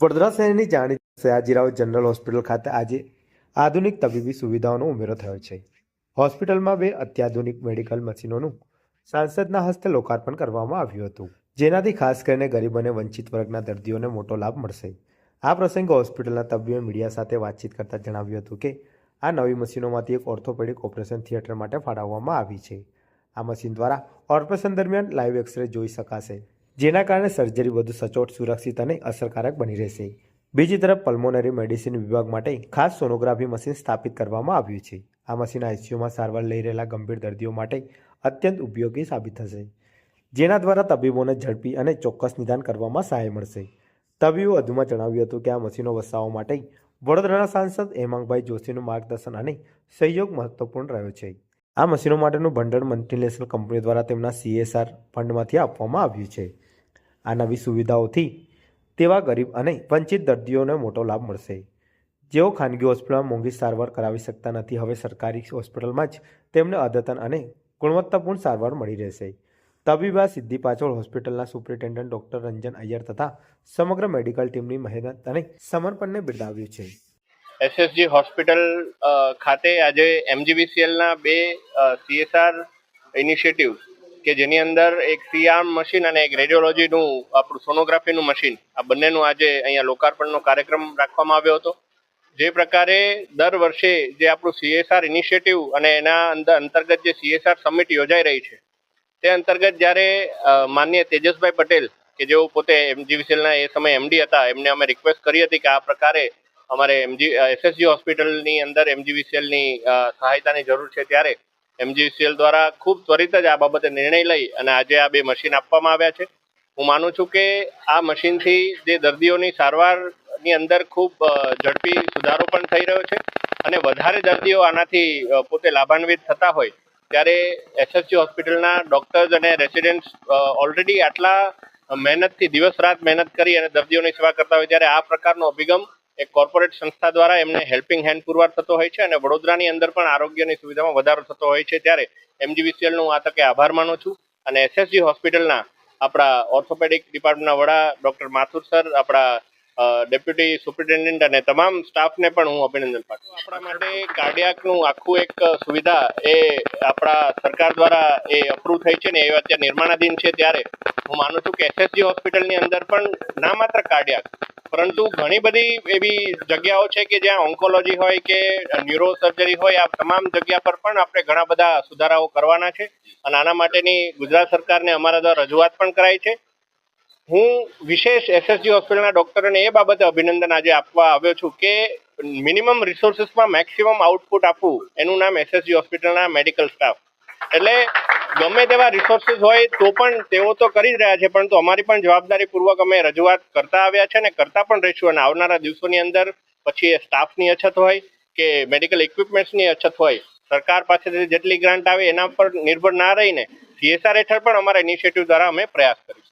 વડોદરા શહેરની જાણીતી Sayajirao general hospital ખાતે આજે આધુનિક તબીબી સુવિધાઓનો ઉમેરો થયો છે. હોસ્પિટલમાં બે અત્યાધુનિક મેડિકલ મશીનોનું સાંસદના હસ્તે લોકાર્પણ કરવામાં આવ્યું હતું, જેનાથી ખાસ કરીને ગરીબ અને વંચિત વર્ગના દર્દીઓને મોટો લાભ મળશે. આ પ્રસંગે હોસ્પિટલના તબીબે મીડિયા સાથે વાતચીત કરતા જણાવ્યું હતું કે, આ નવી મશીનોમાંથી એક ઓર્થોપેડિક ઓપરેશન થિયેટર માટે ફાળવવામાં આવી છે. આ મશીન દ્વારા ઓપરેશન દરમિયાન લાઈવ એક્સરે જોઈ શકાશે. જેના કારણે સર્જરી વધુ સચોટ, સુરક્ષિત અને અસરકારક બની રહેશે. બીજી તરફ પલ્મોનરી મેડિસિન વિભાગ માટે ખાસ સોનોગ્રાફી મશીન સ્થાપિત કરવામાં આવ્યું છે. આ મશીન આઈસીયુમાં સારવાર લઈ રહેલા ગંભીર દર્દીઓ માટે અત્યંત ઉપયોગી સાબિત થશે, જેના દ્વારા તબીબોને ઝડપી અને ચોક્કસ નિદાન કરવામાં સહાય મળશે. તબીબો વધુમાં જણાવ્યું હતું કે આ મશીનો વસાવવા માટે વડોદરાના સાંસદ હેમાંગભાઈ જોશીનું માર્ગદર્શન અને સહયોગ મહત્વપૂર્ણ રહ્યો છે. આ મશીનો માટેનું ભંડોળ મલ્ટીનેશનલ કંપની દ્વારા તેમના સીએસઆર ફંડમાંથી આપવામાં આવ્યું છે. આ નવી સુવિધાઓથી તેવા ગરીબ અને વંચિત દર્દીઓને મોટો લાભ મળશે. જેઓ ખાનગી હોસ્પિટલમાં મોંઘી સારવાર કરાવી શકતા નથી, હવે સરકારી હોસ્પિટલમાં જ તેમને અદ્યતન અને ગુણવત્તાપૂર્ણ સારવાર મળી રહેશે. તબીબા સિદ્ધિ પાછળ હોસ્પિટલના સુપ્રિન્ટેન્ડન્ટ ડોક્ટર રંજન અય્યર તથા સમગ્ર મેડિકલ ટીમની મહેનત અને સમર્પણને બિરદાવ્યું છે. એસએસજી હોસ્પિટલ ખાતે આજે એમજીબીસીએલના બે સીએસઆર ઇનિશિયેટિવ કે જેની અંદર એક સીઆર્મ મશીન અને એક રેડિયોલોજીનું, આપણું સોનોગ્રાફીનું મશીન, આ બંનેનું આજે અહીંયા લોકાર્પણનો કાર્યક્રમ રાખવામાં આવ્યો હતો. જે પ્રકારે દર વર્ષે જે આપણું સીએસઆર ઇનિશિયેટિવ અને એના અંદર અંતર્ગત જે સીએસઆર સમિટ યોજાઈ રહી છે, તે અંતર્ગત જ્યારે માન્ય તેજસભાઈ પટેલ, કે જેઓ પોતે એમજીવીસીએલના એ સમયે એમડી હતા, એમને અમે રિક્વેસ્ટ કરી હતી કે આ પ્રકારે અમારે એમજી એસએસજી હોસ્પિટલની અંદર એમજીવીસીએલની સહાયતાની જરૂર છે ત્યારે એમજીવીસીએલ દ્વારા ખૂબ ત્વરિત જ આ બાબતે નિર્ણય લઈ અને આજે આ બે મશીન આપવામાં આવ્યા છે. હું માનું છું કે આ મશીનથી જે દર્દીઓની સારવારની અંદર ખૂબ ઝડપી સુધારો પણ થઈ રહ્યો છે અને વધારે દર્દીઓ આનાથી પોતે લાભાન્વિત થતા હોય ત્યારે એસએસજી હોસ્પિટલના ડોક્ટર્સ અને રેસિડેન્ટ્સ ઓલરેડી આટલા મહેનતથી દિવસ રાત મહેનત કરી અને દર્દીઓની સેવા કરતા હોય ત્યારે આ પ્રકારનો અભિગમ એક કોર્પોરેટ સંસ્થા દ્વારા એમને હેલ્પિંગ હેન્ડ પુરવાર થતો હોય છે અને વડોદરાની અંદર પણ આરોગ્યની સુવિધામાં વધારો થતો હોય છે ત્યારે એમજીવીસીએલનું હું આ તકે આભાર માનું છું અને એસએસજી હોસ્પિટલના આપણા ઓર્થોપેડિક ડિપાર્ટમેન્ટના વડા ડૉક્ટર માથુર સર, આપણા ડેપ્યુટી સુપ્રિન્ટેન્ડન્ટ અને તમામ સ્ટાફને પણ હું અભિનંદન પાઠવું આપણા માટે કાર્ડિયાકનું આખું એક સુવિધા એ આપણા સરકાર દ્વારા એ અપ્રૂવ થઈ છે ને એ અત્યારે નિર્માણાધીન છે ત્યારે હું માનું છું કે એસએસજી હોસ્પિટલની અંદર પણ ના માત્ર કાર્ડિયાક પરંતુ ઘણી બધી એવી જગ્યાઓ છે કે જ્યાં ઓન્કોલોજી હોય કે ન્યુરો સર્જરી હોય, આ તમામ જગ્યા પર પણ આપણે ઘણા બધા સુધારાઓ કરવાના છે. અને આના માટેની ગુજરાત સરકારને અમારા દ્વારા રજૂઆત પણ કરાઈ છે. હું વિશેષ એસએસજી હોસ્પિટલના ડોક્ટરોને એ બાબતે અભિનંદન આજે આપવા આવ્યો છું કે મિનિમમ રિસોર્સિસમાં મેક્સિમમ આઉટપુટ આપવું. એનું નામ એસએસજી હોસ્પિટલના મેડિકલ સ્ટાફ એટલે ગમે તેવા રિસોર્સિસ હોય તો પણ તેઓ તો કરી જ રહ્યા છે, પરંતુ અમારી પણ જવાબદારીપૂર્વક અમે રજૂઆત કરતા આવ્યા છે અને કરતા પણ રહીશું અને આવનારા દિવસોની અંદર પછી સ્ટાફની અછત હોય કે મેડિકલ ઇક્વિપમેન્ટ્સની અછત હોય, સરકાર પાસેથી જેટલી ગ્રાન્ટ આવે એના પર નિર્ભર ના રહીને સીએસઆર હેઠળ પણ અમારા ઇનિશિયેટિવ દ્વારા અમે પ્રયાસ કરીશું.